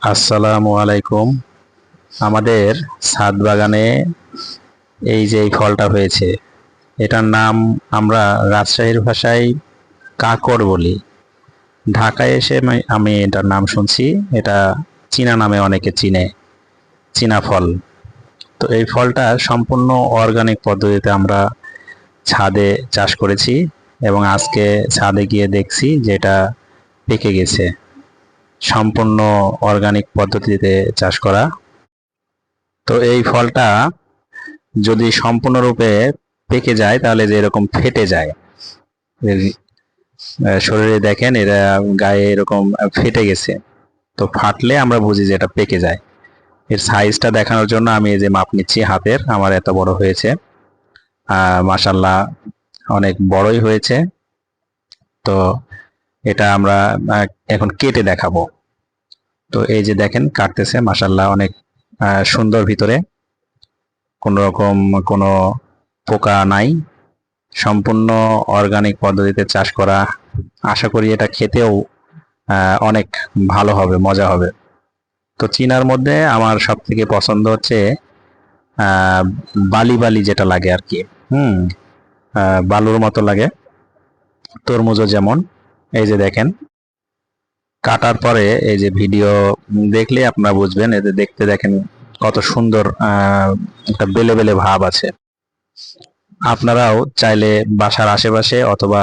আসসালামু আলাইকুম। আমাদের ছাদ বাগানে এই যে এই ফলটা হয়েছে, এটার নাম আমরা রাজশাহীর ভাষায় কাকর বলি। ঢাকায় এসে আমি- এটার নাম শুনছি। এটা চীনা নামে অনেকে চিনে, চীনা ফল। তো এই ফলটা সম্পূর্ণ অর্গানিক পদ্ধতিতে আমরা ছাদে চাষ করেছি এবং আজকে ছাদে গিয়ে দেখছি যে এটা পেকে গেছে। সম্পূর্ণ অর্গানিক পদ্ধতিতে চাষ করা। তো এই ফলটা যদি সম্পূর্ণরূপে পেকে যায়, তাহলে যে এরকম ফেটে যায়। শরীরে দেখেন, এরা গায়ে এরকম ফেটে গেছে। তো ফাটলে আমরা বুঝি যে এটা পেকে যায়। এর সাইজটা দেখানোর জন্য আমি এই যে মাপ নিচ্ছি হাতের, আমার এত বড় হয়েছে। মাসাল্লাহ অনেক বড়ই হয়েছে। তো এটা আমরা এখন কেটে দেখাবো। তো এই যে দেখেন, কাটতেছে মাসাল্লাহ অনেক সুন্দর ভিতরে। কোনো রকম কোনো পোকা নাই। সম্পূর্ণ অর্গানিক পদ্ধতিতে চাষ করা। আশা করি এটা খেতেও অনেক ভালো হবে, মজা হবে। তো চীনার মধ্যে আমার সব থেকে পছন্দ হচ্ছে বালি বালি যেটা লাগে আর কি। হুম বালুর মতো লাগে। তরমুজও যেমন। এই যে দেখেন, কাটার পরে এই যে ভিডিও দেখলে আপনারা বুঝবেন এতে দেখতে দেখেন কত সুন্দর একটা বেলে বেলে ভাব আছে। আপনারাও চাইলে বাসার আশেপাশে অথবা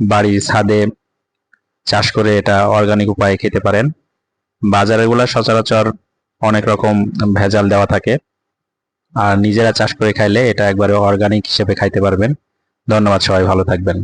বাড়ির ছাদে চাষ করে এটা অর্গানিক উপায়ে খেতে পারেন। বাজারেগুলো সচরাচর অনেক রকম ভেজাল দেওয়া থাকে। আর নিজেরা চাষ করে খাইলে এটা একবারে অর্গানিক হিসেবে খাইতে পারবেন। ধন্যবাদ, সবাই ভালো থাকবেন।